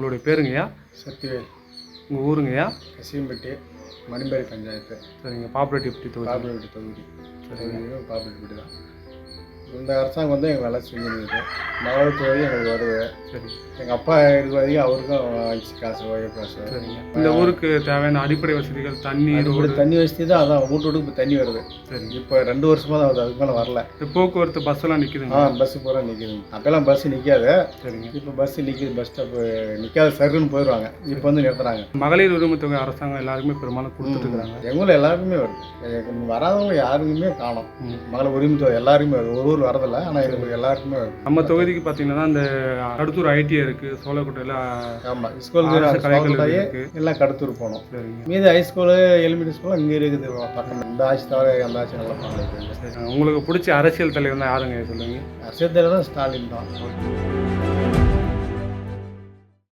உங்களுடைய பேருங்கய்யா? சக்திவேல். உங்கள் ஊருங்கய்யா? கசியம்பட்டி மணிம்பேரி பஞ்சாயத்து. சரிங்க பாப்புலேட் எப்படி தொகுதி. பாப்புலர் தொகுதி. தொகுதியும் பாப்புலர் தான். இந்த அரசாங்கம் வந்து எங்கள் வேலை செஞ்சுருக்கு தொகுதி எங்களுக்கு வருது. சரி எங்கள் அப்பா இருக்கிற வரைக்கும் அவருக்கும் காசு ஓய்வு காசு. சரிங்க. இந்த ஊருக்கு தேவையான அடிப்படை வசதிகள் தண்ணீர் இப்படி தண்ணி வசதி தான். அதான் வீட்டு வீட்டுக்கு இப்போ தண்ணி வருது. சரிங்க. இப்போ ரெண்டு வருஷமாக தான் வருது. அதுக்கு மேலே வரல. இந்த போக்குவரத்து பஸ் எல்லாம் ஆ நிற்குதுங்க பஸ்ஸு பூரா நிற்கிது அப்போல்லாம் பஸ் நிற்காது சரிங்க. இப்போ பஸ் நிற்கிது பஸ் ஸ்டாப்பு நிற்காத சருன்னு போயிடுவாங்க. இப்போ வந்து நிறுத்துறாங்க. மகளிர் உரிமை தொகை அரசாங்கம் எல்லாருக்குமே பெரும்பாலும் கொடுத்துட்டு இருக்காங்க எங்கள் ஊரில் எல்லாருக்குமே வருது. வராதவங்க யாருக்குமே காணும். மகளிர் உரிமை தொகை எல்லாருக்குமே வருது. ஒரு ஊர் வரதில்லை ஆனால் எங்களுக்கு எல்லாருக்குமே நம்ம தொகுதிக்கு பார்த்தீங்கன்னா இந்த அடுத்தூர் ஐடி இருக்கு சோழக்கோட்டையில் ஆமாம் ஸ்கூலுக்கு எல்லாம் கடத்தூர் சரிங்க. மீதி ஹைஸ்கூலு எலிமெண்ட்ரி ஸ்கூல் இங்கே இருக்குது பக்கம் இந்த ஆட்சி தவிர அந்த ஆட்சி நல்லா பண்ணல சரி உங்களுக்கு பிடிச்ச அரசியல் தலைவர்னா யாருங்க சொல்லுங்க. அரசியல் தலைவர் தான் ஸ்டாலின் தான்.